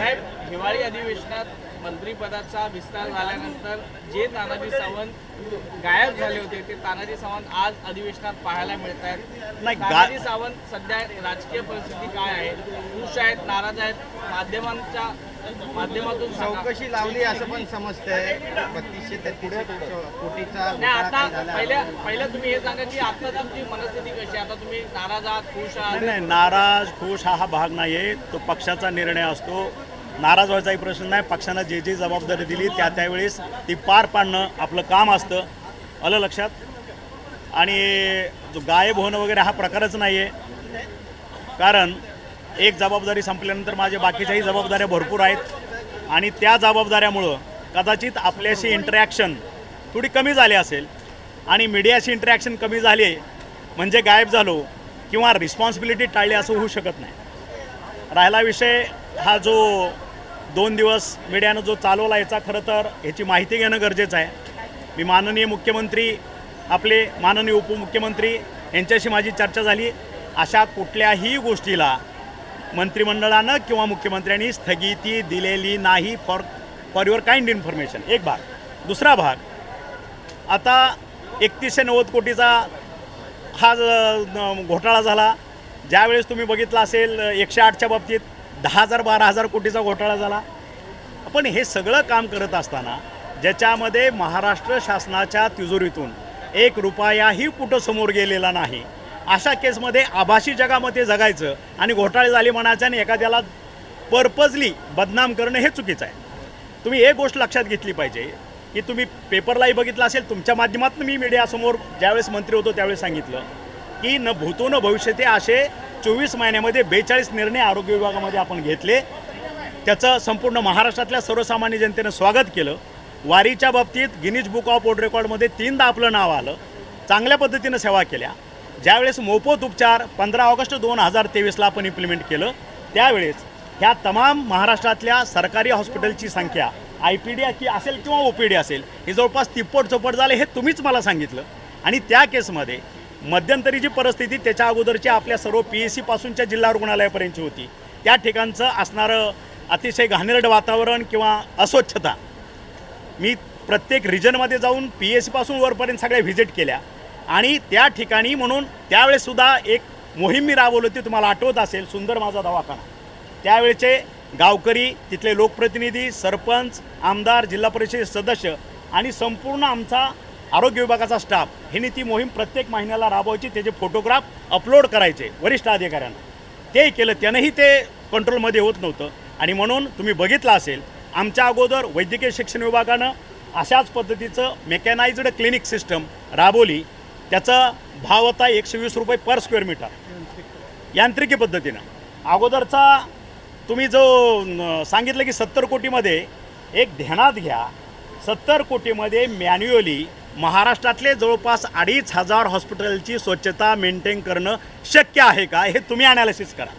साहेब हिवाळी अधिवेशनात मंत्रिपदाचा विस्तार झाल्यानंतर जे तानाजी सावंत गायब झाले होते ते तानाजी सावंत आज अधिवेशनात पाहायला मिळत आहेत. तानाजी सावंत सध्या राजकीय परिस्थिती काय आहे? खुश आहेत नाराज आहेत? माध्यमांच्या माध्यमातून. चौकशी लावली असं पण समजतंय. बत्तीसशे तेहतीसशे कोटीचा नाही आता? पहिल्या पहिल्या तुम्ही हे सांगा की आता तुमची मनस्थिती कशी आहे? आता तुम्ही नाराज आहात खुश आहात? नाही नाराज खुश हा हा भाग नाही तो पक्षाचा निर्णय असतो. नाराज व्हायचाही प्रश्न नाही. पक्षानं जे जे जबाबदारी दिली त्या त्यावेळेस ती पार पाडणं आपलं काम असतं. आलं लक्षात? आणि जो गायब होणं वगैरे हा प्रकारच नाही आहे कारण एक जबाबदारी संपल्यानंतर माझ्या बाकीच्याही जबाबदाऱ्या भरपूर आहेत. आणि त्या जबाबदाऱ्यामुळं कदाचित आपल्याशी इंटरॅक्शन थोडी कमी झाली असेल. आणि मीडियाशी इंटरॅक्शन कमी झाले म्हणजे गायब झालो किंवा रिस्पॉन्सिबिलिटी टाळली असं होऊ शकत नाही. राहिला विषय हा जो दोन दिवस मीडियानं जो चालवला याचा खरं तर ह्याची माहिती घेणं गरजेचं आहे. मी माननीय मुख्यमंत्री आपले माननीय उपमुख्यमंत्री यांच्याशी माझी चर्चा झाली. अशा कुठल्याही गोष्टीला मंत्रिमंडळानं किंवा मुख्यमंत्र्यांनी स्थगिती दिलेली नाही for for your kind information. एक भाग. दुसरा भाग. आता एकतीसशे नव्वद कोटीचा हा घोटाळा झाला. ज्यावेळेस तुम्ही बघितलं असेल एकशे आठच्या बाबतीत दहा हजार बारा हजार कोटीचा घोटाळा झाला. पण हे सगळं काम करत असताना ज्याच्यामध्ये महाराष्ट्र शासनाच्या तिजोरीतून एक रुपयाही कुठं समोर गेलेला नाही. अशा केसमध्ये आभासी जगामध्ये जगायचं आणि घोटाळे झाले म्हणायचं आणि एखाद्याला पर्पजली बदनाम करणं हे चुकीचं आहे. तुम्ही एक गोष्ट लक्षात घेतली पाहिजे की तुम्ही पेपरलाही बघितलं असेल तुमच्या माध्यमातून मी मीडियासमोर ज्यावेळेस मंत्री होतो त्यावेळेस सांगितलं की न भूतो न भविष्यते असे चोवीस महिन्यामध्ये बेचाळीस निर्णय आरोग्य विभागामध्ये आपण घेतले. त्याचं संपूर्ण महाराष्ट्रातल्या सर्वसामान्य जनतेनं स्वागत केलं. वारीच्या बाबतीत गिनीज बुक ऑफ वर्ल्ड रेकॉर्डमध्ये तीनदा आपलं नाव आलं. चांगल्या पद्धतीनं सेवा केल्या. ज्यावेळेस मोफत उपचार पंधरा ऑगस्ट दोन हजार तेवीसला आपण इम्प्लिमेंट केलं त्यावेळेस ह्या तमाम महाराष्ट्रातल्या सरकारी हॉस्पिटलची संख्या आय पी डी की असेल किंवा ओ पी डी असेल हे जवळपास तिप्पट चौपट झाले हे तुम्हीच मला सांगितलं. आणि त्या केसमध्ये मध्यंतरी जी परिस्थिती त्याच्या अगोदरची आपल्या सर्व पी एस सीपासूनच्या जिल्हा रुग्णालयापर्यंतची होती. त्या ठिकाणचं असणारं अतिशय घाणेरडं वातावरण किंवा अस्वच्छता मी प्रत्येक रिजनमध्ये जाऊन पी एस सीपासून वरपर्यंत सगळ्या व्हिजिट केल्या. आणि त्या ठिकाणी म्हणून त्यावेळेससुद्धा एक मोहीम मी राबवली होती तुम्हाला आठवत असेल सुंदर माझा दवाखाना. त्यावेळेचे गावकरी तिथले लोकप्रतिनिधी सरपंच आमदार जिल्हा परिषद सदस्य आणि संपूर्ण आमचा आरोग्य विभागाचा स्टाफ ह्यांनी ती मोहीम प्रत्येक महिन्याला राबवायची त्याचे फोटोग्राफ अपलोड करायचे वरिष्ठ अधिकाऱ्यांना. तेही केलं त्यानंही ते कंट्रोलमध्ये होत नव्हतं. आणि म्हणून तुम्ही बघितलं असेल आमच्या अगोदर वैद्यकीय शिक्षण विभागानं अशाच पद्धतीचं मेकॅनाइज्ड क्लिनिक सिस्टम राबवली. त्याचा भाव होता एकशे वीस रुपये पर स्क्वेअर मीटर यांत्रिकी पद्धतीनं. अगोदरचा तुम्ही जो सांगितलं की सत्तर कोटीमध्ये एक ध्यानात घ्या. सत्तर कोटीमध्ये मॅन्युअली महाराष्ट्रातले जवळपास अडीच हजार हॉस्पिटलची स्वच्छता मेंटेन करणं शक्य आहे का? हे तुम्ही अनालिसिस करा.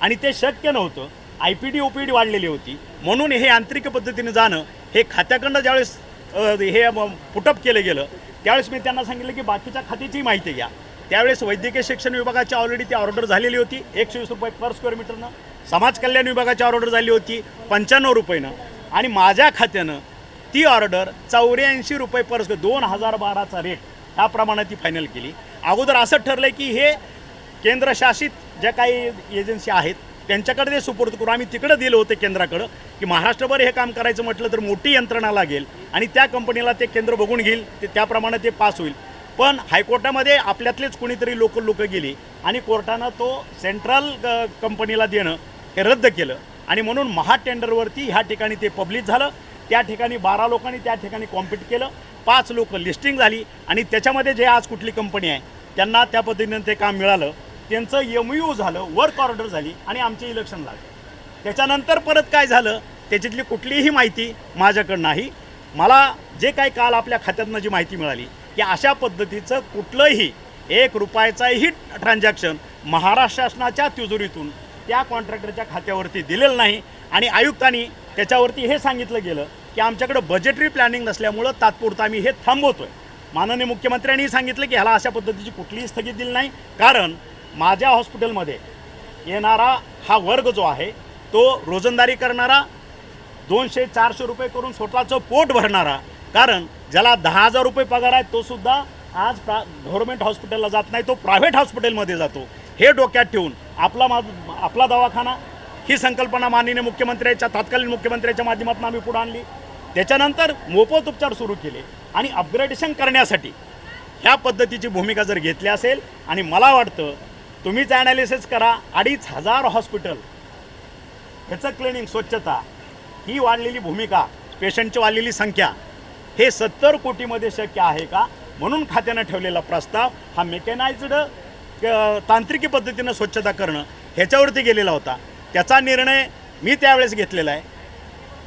आणि ते शक्य नव्हतं. I P D O P D वाढलेली होती. म्हणून हे यांत्रिक पद्धतीने जाणं हे खात्याकडनं ज्यावेळेस हे पुटअप केलं गेलं त्यावेळेस मी त्यांना सांगितलं की बाकीच्या खात्याची माहिती घ्या. त्यावेळेस वैद्यकीय शिक्षण विभागाची ऑलरेडी ती ऑर्डर झालेली होती. एकशे वीस रुपये पर स्क्वेअर मीटरनं समाज कल्याण विभागाची ऑर्डर झाली होती. पंच्याण्णव रुपयेनं आणि माझ्या खात्यानं ती ऑर्डर चौऱ्याऐंशी रुपये पर स्क्वेअर दोन हजार बाराचा रेट ह्या ती फायनल केली. अगोदर असं ठरलं की हे केंद्रशासित ज्या काही एजन्सी आहेत त्यांच्याकडे ते सुपूर्द करू आम्ही तिकडं दिलं होतं केंद्राकडं की महाराष्ट्रभर हे काम करायचं म्हटलं तर मोठी यंत्रणा लागेल आणि त्या कंपनीला ते केंद्र बघून घेईल ते त्याप्रमाणे ते पास होईल. पण हायकोर्टामध्ये आपल्यातलेच कुणीतरी लोकल लोक गेली आणि कोर्टानं तो सेंट्रल कंपनीला देणं हे रद्द केलं. आणि म्हणून महा टेंडरवरती ह्या ठिकाणी ते पब्लिश झालं. त्या ठिकाणी बारा लोकांनी त्या ठिकाणी कॉम्पिट केलं. पाच लोक लिस्टिंग झाली आणि त्याच्यामध्ये जे आज कुठली कंपनी आहे त्यांना त्या पद्धतीनं ते काम मिळालं. त्यांचं एम यू झालं वर्क ऑर्डर झाली आणि आमचे इलेक्शन लागलं त्याच्यानंतर परत काय झालं त्याच्यातली कुठलीही माहिती माझ्याकडं नाही. मला जे काही काल आपल्या खात्यातनं जी माहिती मिळाली की अशा पद्धतीचं कुठलंही एक रुपयाचाही ट्रान्झॅक्शन महाराष्ट्र शासनाच्या तिजोरीतून त्या कॉन्ट्रॅक्टरच्या खात्यावरती दिलेलं नाही आणि आयुक्तांनी त्याच्यावरती हे सांगितलं गेलं की आमच्याकडं बजेटरी प्लॅनिंग नसल्यामुळं तात्पुरतं आम्ही हे थांबवतोय. माननीय मुख्यमंत्र्यांनी सांगितलं की ह्याला अशा पद्धतीची कुठलीही स्थगिती दिली नाही. कारण माझ्या हॉस्पिटलमध्ये येणारा हा वर्ग जो आहे तो रोजंदारी करणारा दोनशे चारशे रुपये करून स्वतःचं पोट भरणारा कारण ज्याला दहा हजार रुपये पगार आहे तो सुद्धा आज प्रा गव्हर्मेंट हॉस्पिटलला जात नाही तो प्रायव्हेट हॉस्पिटलमध्ये जातो. हे डोक्यात ठेवून आपला मा आपला दवाखाना ही संकल्पना माननीय मुख्यमंत्र्याच्या तत्कालीन मुख्यमंत्र्याच्या माध्यमातून आम्ही पुढे आणली. त्याच्यानंतर मोफत उपचार सुरू केले आणि अपग्रेडेशन करण्यासाठी ह्या पद्धतीची भूमिका जर घेतली असेल आणि मला वाटतं तुम्हीच ॲनालिसिस करा अडीच हजार हॉस्पिटल ह्याचं क्लिनिंग स्वच्छता ही वाढलेली भूमिका पेशंटची वाढलेली संख्या हे सत्तर कोटीमध्ये शक्य आहे का? म्हणून खात्यानं ठेवलेला प्रस्ताव हा मेकॅनाइज्ड तांत्रिकी पद्धतीनं स्वच्छता करणं ह्याच्यावरती गेलेला होता. त्याचा निर्णय मी त्यावेळेस घेतलेला आहे.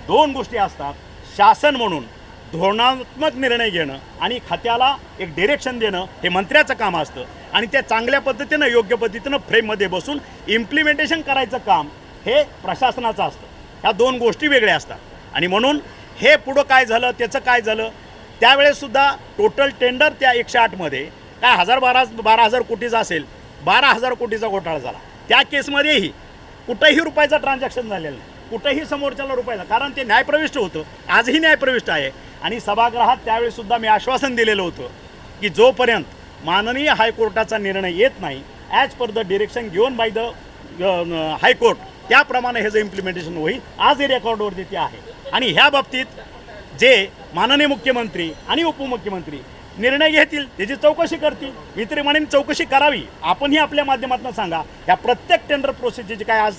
दोन गोष्टी असतात. शासन म्हणून धोरणात्मक निर्णय घेणं आणि खात्याला एक डिरेक्शन देणं हे मंत्र्याचं काम असतं. आणि त्या चांगल्या पद्धतीनं योग्य पद्धतीनं फ्रेममध्ये बसून इम्प्लिमेंटेशन करायचं काम हे प्रशासनाचं असतं. ह्या दोन गोष्टी वेगळ्या असतात. आणि म्हणून हे पुढं काय झालं त्याचं काय झालं त्यावेळेससुद्धा टोटल टेंडर त्या एकशे आठमध्ये काय हजार बारा बारा हजार कोटीचा असेल बारा हजार कोटीचा घोटाळा झाला. त्या केसमध्येही कुठंही रुपयाचं ट्रान्झॅक्शन झालेलं नाही. कुठंही समोरच्याला रुपयाचा कारण ते न्यायप्रविष्ट होतं. आजही न्यायप्रविष्ट आहे. आणि सभागृहात त्यावेळीसुद्धा मी आश्वासन दिलेलं होतं की जोपर्यंत माननीय हायकोर्टाचा निर्णय येत नाही as per the direction given by the high court त्याप्रमाणे ह्याचं इम्प्लिमेंटेशन होईल आज हे रेकॉर्डवरती ते आहे. आणि ह्या बाबतीत जे माननीय मुख्यमंत्री आणि उपमुख्यमंत्री निर्णय घेतील त्याची चौकशी करतील मी तरी म्हणेन चौकशी करावी. आपणही आपल्या माध्यमातून सांगा या प्रत्येक टेंडर प्रोसेसची काय आज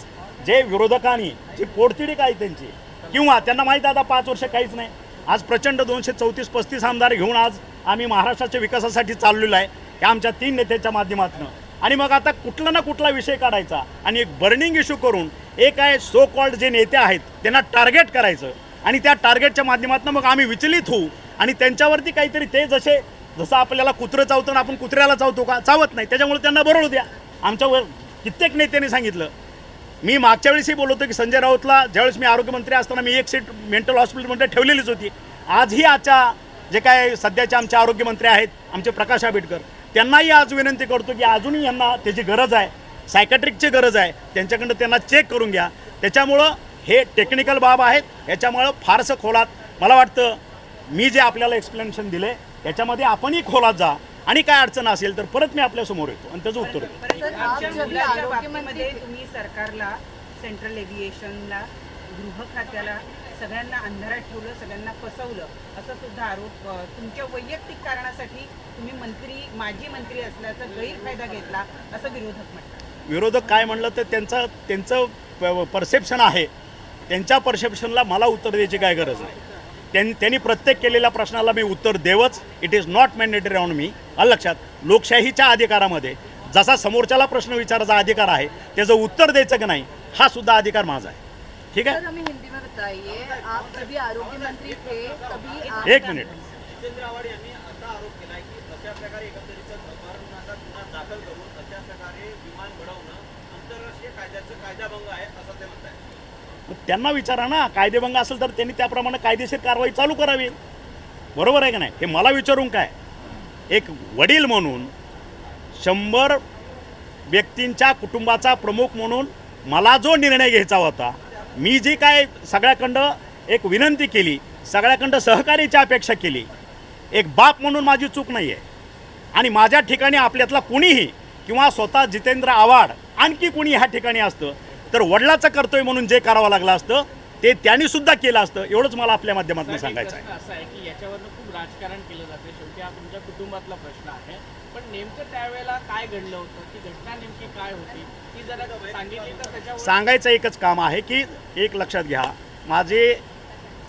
जे विरोधकांनी जी पोडतिडी काय त्यांची किंवा त्यांना माहीत आता पाच वर्ष काहीच नाही आज प्रचंड दोनशे चौतीस पस्तीस आमदार घेऊन आज आम्ही महाराष्ट्राच्या विकासासाठी चाललेलो आहे या आमच्या तीन नेत्याच्या माध्यमातून. आणि मग आता कुठला ना कुठला विषय काढायचा आणि एक बर्निंग इश्यू करून एक आहे सो कॉल्ड जे नेते आहेत त्यांना टार्गेट करायचं. आणि त्या टार्गेटच्या माध्यमातून मग आम्ही विचलित होऊ. आणि त्यांच्यावरती काहीतरी ते जसे जसं आपल्याला कुत्रं चावतं ना आपण कुत्र्याला चावतो का चावत नाही. त्याच्यामुळे त्यांना बरोबर द्या. आमच्यावर कित्येक नेत्यांनी सांगितलं. मी मागच्या वेळेसही बोलतो होतो की संजय राऊतला ज्यावेळेस मी आरोग्यमंत्री असताना मी एक सीट मेंटल हॉस्पिटलमध्ये ठेवलेलीच होती. आजही आजच्या जे काय सध्याचे आमचे आरोग्यमंत्री आहेत आमचे प्रकाश आंबेडकर त्यांनाही आज विनंती करतो की अजूनही यांना त्याची गरज आहे. सायकॅट्रिकची गरज आहे. त्यांच्याकडनं त्यांना चेक करून घ्या. त्याच्यामुळं हे टेक्निकल बाब आहेत. याच्यामुळं फारसं खोलात मला वाटतं मी जे आपल्याला एक्सप्लेनेशन दिले याच्यामध्ये आपणही खोलात जा. आणि काय अडचण असेल तर परत मी आपल्यासमोर येतो. आणि त्याचं उत्तर तुम्ही सरकारला सेंट्रल एव्हिएशनला गृह खात्याला सगळ्यांना अंधारात ठेवलं सगळ्यांना फसवलं असा सुद्धा आरोप तुमच्या वैयक्तिक कारणासाठी तुम्ही मंत्री माजी मंत्री असल्याचा गैरफायदा घेतला असं विरोधक म्हणतात. विरोधक काय म्हणलं तर त्यांचं त्यांचं परसेप्शन आहे. त्यांच्या परसेप्शनला मला उत्तर द्यायची काय गरज नाही. त्यां त्यांनी प्रत्येक केलेल्या प्रश्नाला मी उत्तर देवच. It is not mandatory on मी आलं लक्षात लोकशाहीच्या अधिकारामध्ये जसा समोरच्याला प्रश्न विचारायचा अधिकार आहे त्याचं उत्तर द्यायचं की नाही हा सुद्धा अधिकार माझा आहे. ठीक आहे? सर हमें हिंदी में बताइए आप जब ये आरोग्य मंत्री थे तभी आप एक मिनिट. जितेंद्र आव्हाड यांनी असा आरोप केला की अशा प्रकारे एकंदरीत अपहरणाचा गुन्हा दाखल करून अशा प्रकारे विमान घडवणं आंतरराष्ट्रीय कायद्याचं कायदाभंग आहे असं ते म्हणतात त्यांना विचारा ना कायदेभंग असेल तर त्यांनी त्याप्रमाणे कायदेशीर कारवाई चालू करावी. बरोबर आहे का नाही? हे मला विचारून काय? एक वडील म्हणून शंभर व्यक्तींच्या कुटुंबाचा प्रमुख म्हणून मला जो निर्णय घ्यायचा होता मी जी काय सगळ्याकडं एक विनंती केली सगळ्याकडं सहकार्याची अपेक्षा केली एक बाप म्हणून माझी चूक नाही आहे आणि माझ्या ठिकाणी आपल्यातला कुणीही किंवा स्वतः जितेंद्र आव्हाड आणखी कुणी ह्या ठिकाणी असतं तर वडिलाचं कर्तव्य म्हणून जे करावं लागलं असतं ते त्यांनी सुद्धा केलं असतं एवढंच मला आपल्या माध्यमातून सांगायचं आहे. प्रश्न असा आहे की याच्यावरनं खूप राजकारण केलं जाते शेवटी हा तुमच्या कुटुंबातला प्रश्न आहे. पण नेमकं त्यावेळेला काय घडलं होतं? ती घटना नेमकी काय होती? ती जरा सांगितली तर त्याच्यावर सांगायचं एकच काम आहे की एक लक्षात घ्या माझे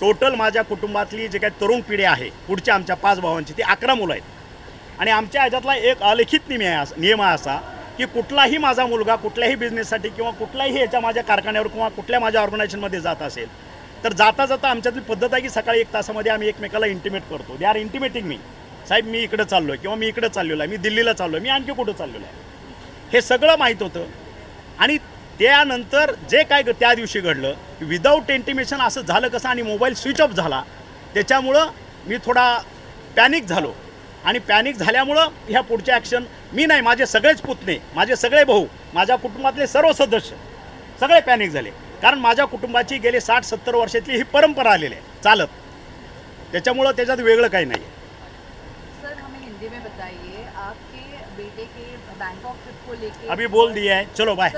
टोटल माझ्या कुटुंबातली जे काही तरुण पिढी आहे पुढच्या आमच्या पाच भावांची ती अकरा मुलं आहेत. आणि आमच्या ह्याच्यातला एक अलिखित नियम आहे असा- नियम आहे असा की कुठलाही माझा मुलगा कुठल्याही बिझनेससाठी किंवा कुठल्याही ह्याच्या माझ्या कारखान्यावर किंवा कुठल्या माझ्या ऑर्गनायझेशनमध्ये जात असेल तर जाता जाता आमच्यातली पद्धत आहे की सकाळी एक तासामध्ये आम्ही एकमेकाला इंटिमेट करतो. दे आर इंटिमेटिंग मी साहेब मी इकडे चाललो आहे किंवा मी इकडे चाललेलो आहे मी दिल्लीला चाललो आहे मी आणखी कुठं चाललेलो आहे? हे सगळं माहीत होतं. आणि त्यानंतर जे काय त्या दिवशी घडलं विदाऊट इंटिमेशन असं झालं कसं आणि मोबाईल स्विच ऑफ झाला त्याच्यामुळं मी थोडा पॅनिक झालो. आणि पॅनिक झाल्यामुळं ह्या पुढच्या ॲक्शन मी नाही माझे सगळेच पुतणे माझे सगळे भाऊ माझ्या कुटुंबातले सर्व सदस्य सगळे पॅनिक झाले. कारण माझ्या कुटुंबाची गेली साठ सत्तर वर्षातली ही परंपरा आलेली आहे चालत. त्याच्यामुळं त्याच्यात वेगळं काही नाही आहे अभी बोल दिया है. चलो बाय